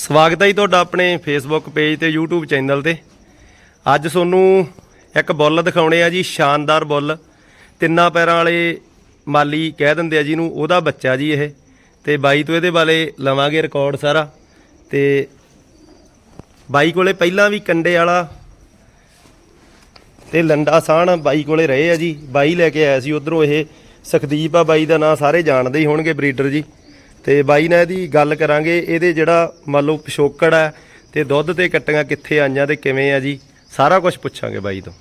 ਸਵਾਗਤ ਹੈ ਜੀ ਤੁਹਾਡਾ ਆਪਣੇ ਫੇਸਬੁੱਕ ਪੇਜ ਤੇ YouTube ਚੈਨਲ ਤੇ। ਅੱਜ ਤੁਹਾਨੂੰ ਇੱਕ ਬੁੱਲ ਦਿਖਾਉਣੇ ਆ ਜੀ, ਸ਼ਾਨਦਾਰ ਬੁੱਲ। ਤਿੰਨਾਂ ਪੈਰਾਂ ਵਾਲੇ ਮਾਲੀ ਕਹਿ ਦਿੰਦੇ ਆ ਜਿਹਨੂੰ ਉਹਦਾ ਬੱਚਾ ਜੀ ਇਹ। ਤੇ ਬਾਈ ਤੋਂ ਇਹਦੇ ਬਾਰੇ ਲਵਾਂਗੇ ਰਿਕਾਰਡ ਸਾਰਾ। ਤੇ ਬਾਈ ਕੋਲੇ ਪਹਿਲਾਂ ਵੀ ਕੰਡੇ ਵਾਲਾ ਤੇ ਲੰਡਾ ਸਾਹਣ ਬਾਈ ਕੋਲੇ ਰਹੇ ਆ ਜੀ। ਬਾਈ ਲੈ ਕੇ ਆਇਆ ਸੀ, ਉਧਰੋਂ ਇਹ ਸੁਖਦੀਪ ਆ, ਬਾਈ ਦਾ ਨਾਂ ਸਾਰੇ ਜਾਣਦੇ ਹੀ ਹੋਣਗੇ ਬਰੀਡਰ ਜੀ। ਤੇ ਬਾਈ ਨਾਲ ਇਹਦੀ ਗੱਲ ਕਰਾਂਗੇ ਇਹਦੇ ਜਿਹੜਾ ਮੰਨ ਲਓ ਪਿਛੋਕੜ ਆ ਤੇ ਦੁੱਧ ਤੇ ਕੱਟੀਆਂ ਕਿੱਥੇ ਆਈਆਂ ਤੇ ਕਿਵੇਂ ਆ ਜੀ ਸਾਰਾ ਕੁਝ ਪੁੱਛਾਂਗੇ ਬਾਈ ਤੋਂ।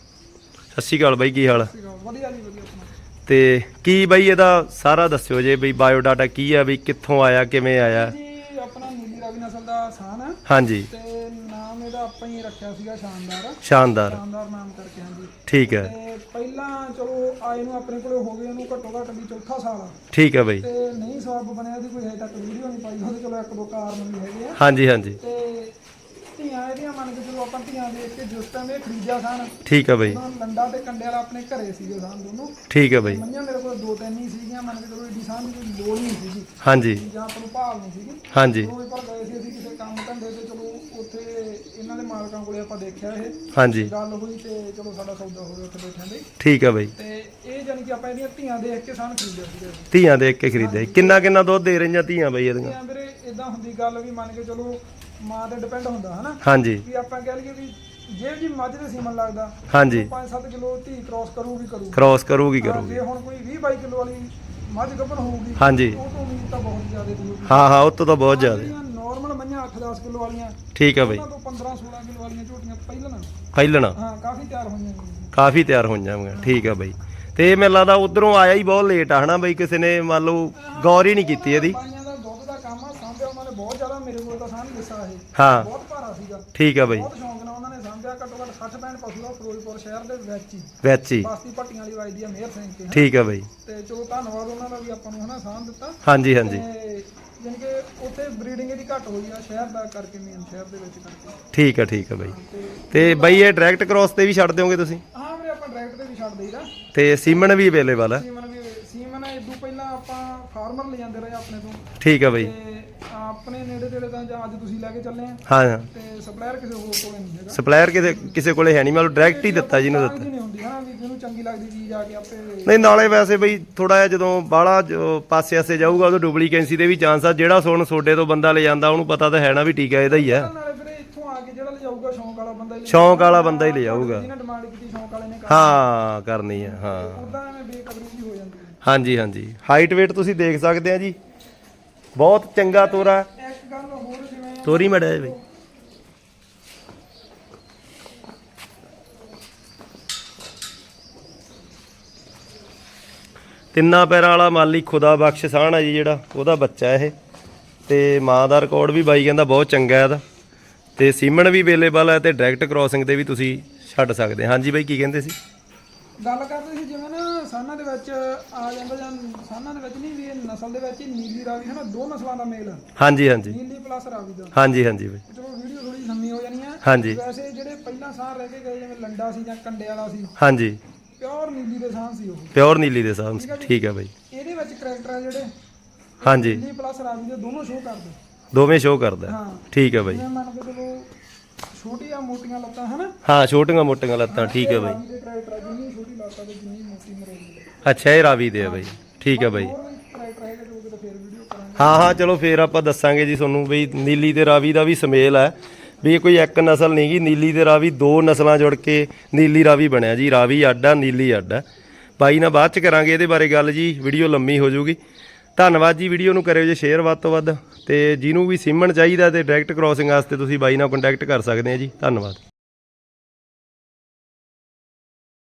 ਸਤਿ ਸ਼੍ਰੀ ਅਕਾਲ ਬਾਈ ਕੀ ਹਾਲ ਵਧੀਆ ਜੀ ਵਧੀਆ ਆਪਣਾ ਤੇ ਕੀ ਬਾਈ ਇਹਦਾ ਸਾਰਾ ਦੱਸਿਓ ਜੇ ਬਈ ਬਾਇਓ ਡਾਟਾ ਕੀ ਆ ਵੀ ਕਿੱਥੋਂ ਆਇਆ ਕਿਵੇਂ ਆਇਆ? ਜੀ ਆਪਣਾ ਨੀਲੀ ਰਾਵੀ ਨਸਲ ਦਾ ਸਾਨ ਹੈ। ਹਾਂਜੀ। ਤੇ ਨਾਮ ਇਹਦਾ ਆਪਾਂ ਹੀ ਰੱਖਿਆ ਸੀਗਾ ਸ਼ਾਨਦਾਰ। ਸ਼ਾਨਦਾਰ। ਸ਼ਾਨਦਾਰ ਨਾਮ ਕਰਕੇ ਹਾਂਜੀ। ਠੀਕ ਹੈ। ਤੇ ਪਹਿਲਾਂ ਚਲੋ ਆਏ ਨੂੰ ਆਪਣੇ ਕੋਲੇ ਹੋ ਗਏ ਉਹਨੂੰ ਘੱਟੋ ਘੱਟ ਵੀ ਚੌਥਾ ਸਾਲ। ਆ ਠੀਕ ਹੈ ਬਾਈ। ਤੇ ਨਹੀਂ ਸਵਾਬ ਬਣਿਆ ਉਹਦੀ ਕੋਈ ਹਜੇ ਤੱਕ ਵੀਡੀਓ ਨਹੀਂ ਪਾਈ ਉਹਦੇ ਚਲੋ ਇੱਕ ਦੋ ਕਾਰਨ ਵੀ ਹੈਗੇ ਆ। ਹਾਂਜੀ ਹਾਂਜੀ। ਤੇ ਧੀਆਂ ਇਹਦੀਆਂ ਮੰਨ ਕੇ ਚਲੋ ਆਪਾਂ ਧੀਆਂ ਦੇਖ ਕੇ ਜਿਸ ਟਾਈਮ ਇਹ ਖਰੀਦਿਆ ਸਾਨ। ਠੀਕ ਹੈ ਬਾਈ। ਉਹਨਾਂ ਲੰਡਾ ਤੇ ਕੰਡੇ ਵਾਲਾ ਆਪਣੇ ਘਰੇ ਸੀਗੇ ਸਾਨ ਦੋਨੋਂ। ਠੀਕ ਹੈ ਬਾਈ। ਮੰਨਿਆ ਮੇਰੇ ਕੋਲ ਦੋ ਤਿੰਨ ਹੀ ਸੀਗੀਆਂ ਮੰਨ ਕੇ ਚਲੋ ਏਡੀ ਸਾਨ ਦੀ ਕੋਈ ਲੋੜ ਨਹੀਂ ਸੀਗੀ। ਹਾਂਜੀ। ਜਾਂ ਆਪਾਂ ਨੂੰ ਭਾਲ ਨਹੀਂ ਸੀਗੀ। ਹਾਂਜੀ। ਉਹ ਪਰ ਗਏ ਸੀ ਅਸੀਂ ਕਿਸੇ ਕੰਮ ਧੰਦੇ ਤੇ ਚਲੋ ਉੱਥੇ ਇਹਨਾਂ ਦੇ ਮਾਲਕਾਂ ਕੋਲੇ ਆਪਾਂ ਦੇਖਿਆ ਇਹ। ਹਾਂਜੀ। ਗੱਲ ਹੋਈ ਤੇ ਚਲੋ ਸਾਡਾ ਸੌਦਾ ਹੋ ਗਿਆ ਉੱਥੇ ਬੈਠਿਆਂ ਦੇ। ਠੀਕ ਹੈ ਬਾਈ। ਤੇ ਇਹ ਜਾਨੀ ਕਿ ਆਪਾਂ ਇਹਦੀਆਂ ਧੀਆਂ ਦੇਖ ਕੇ ਸਾਨੂੰ ਖਰੀਦਿਆ ਸੀਗਾ ਇਹ। ਧੀਆਂ ਦੇਖ ਕੇ ਖਰੀਦਿਆ ਜੀ। ਕਿੰਨਾ ਕਿੰਨਾ ਦੁੱਧ ਦੇ ਰਹੀਆਂ ਧੀਆਂ ਬਾਈ ਇਹਦੀਆਂ? ਧੀਆਂ ਵੀਰੇ ਇਦਾਂ ਹੁੰਦੀ ਗੱਲ ਵੀ ਮੰਨ ਕੇ ਚਲੋ ਮਾਂ ਤੇ ਡਿਪੈਂਡ ਹੁੰਦਾ ਹਨਾ? ਹਾਂਜੀ। ਵੀ ਆਪਾਂ ਕਹਿ ਲਈਏ ਵੀ ਜੇ ਜੀ ਮੱਝ ਦੇ ਸੀਮਨ ਲੱਗਦਾ ਹਾਂਜੀ। 5-7 ਕਿਲੋ ਧੀ ਕ੍ਰਾਸ ਕਰੂਗੀ ਕਰੂਗੀ। ਕ੍ਰਾਸ ਕਰੂਗੀ ਹਾਂ, ਕਰੂਗੀ। ਜੇ ਹੁਣ ਕੋਈ 20-22 ਕਿਲੋ ਵਾਲੀ ਮੱਝ ਗੱਭਣ ਹੋਊਗੀ ਹਾਂਜੀ। ਉਹ ਤੋਂ ਉਮੀਦ ਤਾਂ ਬਹੁਤ ਜ਼ਿਆਦਾ ਦੀ ਹੋਊਗੀ। ਹਾਂ ਹਾਂ ਉਹ ਤੋਂ ਤਾਂ ਬਹੁਤ ਜ਼ਿਆਦਾ। 8-10 ਕਿਲੋ ਵਾਲੀਆਂ। ਠੀਕ ਹੈ ਬਾਈ। ਉਹਨਾਂ ਤੋਂ 15-16 ਕਿਲੋ ਵਾਲੀਆਂ ਝੋਟੀਆਂ ਪਹਿਲਾਂ ਪਹਿਲਣਾ। ਹਾਂ ਕਾਫੀ ਤਿਆਰ ਹੋਈਆਂ ਨੇ ਕਾਫੀ ਤਿਆਰ ਹੋ ਜਾਵਾਂਗੇ ਠੀਕ ਹੈ ਬਾਈ। ਤੇ ਇਹ ਮੈਨੂੰ ਲੱਗਦਾ ਉਧਰੋਂ ਆਇਆ ਹੀ ਬਹੁਤ ਲੇਟ ਆ ਹਨਾ ਬਾਈ? ਕਿਸੇ ਨੇ ਮੰਨ ਲਓ ਗੌਰ ਹੀ ਨਹੀਂ ਕੀਤੀ ਇਹਦੀ। ਬਾਈਆਂ ਦਾ ਦੁੱਧ ਦਾ ਕੰਮ ਆ ਸਾਂਭਿਆ ਉਹਨਾਂ ਨੇ ਬਹੁਤ ਜ਼ਿਆਦਾ ਮੇਰੇ ਕੋਲ ਤਾਂ ਸਾਂਭ ਦਿੱਸਾ ਇਹ। ਹਾਂ। ਬਹੁਤ ਭਾਰਾ ਸੀਗਾ। ਠੀਕ ਹੈ ਬਾਈ। ਬਹੁਤ ਸ਼ੌਂਕ ਸਾਂਭਿਆ ਘੱਟੋ ਘੱਟ 60 65 ਪਸ਼ੂ ਫਿਰੋਜ਼ਪੁਰ ਸ਼ਹਿਰ ਦੇ ਵਿੱਚ ਹੀ। ਵਿੱਚ ਹੀ। ਬਾਸਤੀ ਪੱਟੀਆਂ ਵਾਲੀ ਵਾਈ ਦੀ ਆ ਮੇਹਰ ਸਿੰਘ ਕੇ ਠੀਕ ਹੈ ਬਾਈ। ਤੇ ਚਲੋ ਧੰਨਵਾਦ ਉਹਨਾਂ ਦਾ ਵੀ ਆਪਾਂ ਨੂੰ ਹਨਾ ਸਾਂਭ ਦਿੱਤਾ। ਹਾਂਜੀ ਹਾਂਜੀ। ਤੇ ਜਾਣੀ ਕਿ ਉੱਥੇ ਬਰੀਡਿੰਗ ਇਹਦੀ ਘੱਟ ਹੋਈ ਆ ਸ਼ਹਿਰ ਦਾ ਕਰਕੇ ਮੇਨ ਸ਼ਹਿਰ ਦੇ ਵਿੱਚ ਕਰਕੇ। ਠੀਕ ਹੈ ਠੀਕ ਹੈ ਬਾਈ। ਤੇ ਤੇ ਬਾਈ ਇਹ ਡਾਇਰੈਕਟ ਕ੍ਰਾਸ ਤੇ ਵੀ ਛੱਡ ਦਿਓਗੇ ਤੁਸੀਂ? ਹਾਂ ਵੀਰੇ ਆਪਾਂ ਡਾਇਰੈਕਟ ਤੇ ਵੀ ਛੱਡ ਦੇਈਦਾ। ਤੇ ਸੀਮਨ ਵੀ ਅਵੇਲੇਬਲ ਹੈ ਸੀਮਨ ਵੀ ਸੀਮਨ ਇਦੋਂ ਪਹਿਲਾਂ ਆਪਾਂ ਫਾਰਮਰ ਲੈ ਜਾਂਦੇ ਰਹੇ ਆਪਣੇ ਤੋਂ। ਠੀਕ ਹੈ ਬਾਈ। ਤੇ ਆਪਣੇ ਨੇੜੇ ਤੇੜੇ ਤਾਂ ਜਾਂ ਅੱਜ ਤੁਸੀਂ ਲੈ ਕੇ ਚੱਲੇ ਆ। ਹਾਂ ਹਾਂ। ਤੇ ਸਪਲਾਇਰ ਕਿਸੇ ਹੋਰ ਕੋਲੇ ਨਹੀਂ ਹੈਗਾ। ਸਪਲਾਇਰ ਕਿਸੇ ਕਿਸੇ ਕੋਲੇ ਹੈ ਨਹੀਂ ਮਤਲਬ ਡਾਇਰੈਕਟ ਹੀ ਦਿੱਤਾ ਜਿਹਨੂੰ ਦਿੱਤਾ। ਨਹੀਂ ਹੁੰਦੀ ਹਨਾ ਵੀ ਜਿਹਨੂੰ ਚੰਗੀ ਲੱਗਦੀ ਚੀਜ਼ ਆ ਕੇ ਆਪੇ ਨਹੀਂ ਨਾਲੇ ਵੈਸੇ ਬਈ ਥੋੜਾ ਜਿਹਾ ਜਦੋਂ ਬਾਹਲਾ ਜੋ ਪਾਸੇ ਆਸੇ ਜਾਊਗਾ ਉਦੋਂ ਡੁਪਲੀਕੈਂਸੀ ਦੇ ਵੀ ਚਾਂਸ ਆ। ਜਿਹੜਾ ਸੁਣ ਸੋਡੇ ਤੋਂ ਬੰਦਾ ਲੈ ਜਾਂਦਾ ਉਹਨੂੰ ਪਤਾ ਤਾਂ ਹੈ ਨਾ ਵੀ ਟੀਕਾ ਇਹਦਾ ਹੀ ਆ। ਨਾਲੇ ਵੀਰੇ ਇੱਥੋਂ ਆ ਕੇ ਜਿਹੜਾ ਲਿਜਾਊਗਾ ਸ਼ੌਂਕ ਵਾਲਾ ਬੰਦਾ ਹੀ ਸ਼ੌਂਕ ਵਾਲਾ ਬੰਦਾ ਹੀ ਲੈ ਜਾਊਗਾ। ਜਿਹਨੇ ਡਿਮਾਂਡ ਕੀਤੀ ਸ਼ੌਂਕ ਵਾਲੇ ਨੇ ਹਾਂ ਕਰਨੀ ਆ ਹਾਂ। ਉਦਾਂ ਐਵੇਂ ਬੇਕਦਰੀ ਜੀ ਹੋ ਜਾਂਦੀ ਹੈ। ਹਾਂਜੀ ਹਾਂਜੀ। ਹਾਈਟ weight ਤੁਸੀਂ ਦੇਖ ਸਕਦੇ ਆ ਜੀ। ਬਹੁਤ ਚੰਗਾ ਤੋਰਾ। ਇੱਕ ਗੱਲ ਹੋਰ ਜਿਵੇਂ ਤੋਰੀ ਮੜਿਆ ਬਈ। ਤਿੰਨਾਂ ਪੈਰਾਂ ਵਾਲਾ ਮਾਲੀ ਖੁਦਾ ਬਖਸ਼ ਸਾਹਣ ਹੈ ਜੀ ਜਿਹੜਾ, ਉਹਦਾ ਬੱਚਾ ਇਹ। ਤੇ ਮਾਂ ਦਾ ਰਿਕਾਰਡ ਵੀ ਬਾਈ ਕਹਿੰਦਾ ਬਹੁਤ ਚੰਗਾ ਹੈ ਇਹਦਾ। ਤੇ ਸੀਮਨ ਵੀ ਅਵੇਲੇਬਲ ਹੈ ਤੇ ਡਾਇਰੈਕਟ ਕ੍ਰਾਸਿੰਗ ਤੇ ਵੀ ਤੁਸੀਂ ਛੱਡ ਸਕਦੇ। ਹਾਂਜੀ ਬਾਈ, ਕੀ ਕਹਿੰਦੇ ਸੀ? ਗੱਲ ਕਰਦੇ ਸੀ ਜਿਵੇਂ ਨਾ ਸਾਨਾਂ ਦੇ ਵਿੱਚ ਆ ਜਾਂਦਾ ਜਾਂ ਸਾਨਾਂ ਦੇ ਵਿੱਚ ਨਹੀਂ ਵੀ ਇਹ ਨਸਲ ਦੇ ਵਿੱਚ ਹੀ ਨੀਲੀ ਰਾਵੀ ਹਨਾ ਦੋ ਨਸਲਾਂ ਦਾ ਮੇਲ। ਹਾਂਜੀ ਹਾਂਜੀ। ਨੀਲੀ ਪਲੱਸ ਰਾਵੀ ਦਾ। ਹਾਂਜੀ ਹਾਂਜੀ ਬਾਈ। ਚਲੋ ਵੀਡੀਓ ਥੋੜੀ ਲੰਮੀ ਹੋ ਜਾਣੀ ਆ। ਹਾਂਜੀ। ਵੈਸੇ ਜਿਹੜੇ ਪਹਿਲਾਂ ਸਾਹ ਰਹਿ ਕੇ ਗਏ ਜਿਵੇਂ ਲੰਡਾ ਸੀ ਜਾਂ ਕੰਡੇ ਵਾਲਾ ਸੀ ਹਾਂਜੀ। ਪਿਓਰ ਨੀਲੀ ਦੇ ਸਾਹ ਸੀ ਉਹ। ਪਿਓਰ ਨੀਲੀ ਦੇ ਸਾਹਮ ਠੀਕ ਹੈ ਬਾਈ। ਇਹਦੇ ਵਿੱਚ ਕਰੈਕਟਰ ਆ ਜਿਹੜੇ ਹਾਂਜੀ। ਨੀਲੀ ਪਲੱਸ ਰਾਵੀ ਦੇ ਦੋਨੋਂ ਸ਼ੋਅ ਕਰਦੇ। ਦੋਵੇਂ ਸ਼ੋਅ ਕਰਦਾ ਹਾਂ। ਠੀਕ ਹੈ ਬਾਈ। ਜਿਵੇਂ ਮੰਨ ਕੇ ਚਲੋ ਛੋਟੀਆਂ ਮੋਟੀਆਂ ਲੱਤਾਂ ਹਨਾ? ਹਾਂ ਛੋਟੀਆਂ ਮੋਟੀਆਂ ਲੱਤਾਂ ਠੀਕ ਹੈ ਬਾਈ। ਆ, ਜਿੰਨੀ ਆ ਮੋਟੀ ਅੱਛਾ ਇਹ ਰਾਵੀ ਦੇ ਆ ਬਾਈ ਠੀਕ ਹੈ ਬਾਈ। ਫੇਰ ਵੀਡੀਓ ਕਰਾਂਗੇ। ਹਾਂ ਹਾਂ ਚਲੋ ਫੇਰ ਆਪਾਂ ਦੱਸਾਂਗੇ ਜੀ ਤੁਹਾਨੂੰ ਵੀ ਨੀਲੀ ਤੇ ਰਾਵੀ ਦਾ ਵੀ ਸਮੇਲ ਹੈ। ਵੀ ਇਹ ਕੋਈ ਇੱਕ ਨਸਲ ਨਹੀਂ ਗੀ ਨੀਲੀ ਤੇ ਰਾਵੀ ਦੋ ਨਸਲਾਂ ਜੁੜ ਕੇ ਨੀਲੀ ਰਾਵੀ ਬਣਿਆ ਜੀ। ਰਾਵੀ ਅੱਡ ਆ ਨੀਲੀ ਅੱਡ ਆ। ਬਾਈ ਨਾਲ ਬਾਅਦ ਚ ਕਰਾਂਗੇ ਇਹਦੇ ਬਾਰੇ ਗੱਲ ਜੀ ਵੀਡੀਓ ਲੰਮੀ ਹੋ ਜਾਊਗੀ। ਧੰਨਵਾਦ ਜੀ ਵੀਡੀਓ ਨੂੰ ਕਰਿਓ ਜੇ ਸ਼ੇਅਰ ਵੱਧ ਤੋਂ ਵੱਧ। ਤੇ ਜਿਹਨੂੰ ਵੀ ਸਿਮਣ ਚਾਹੀਦਾ ਤੇ ਡਾਇਰੈਕਟ ਕ੍ਰਾਸਿੰਗ ਵਾਸਤੇ ਤੁਸੀਂ ਬਾਈ ਨਾਲ ਕੰਟੈਕਟ ਕਰ ਸਕਦੇ ਆ ਜੀ। ਧੰਨਵਾਦ।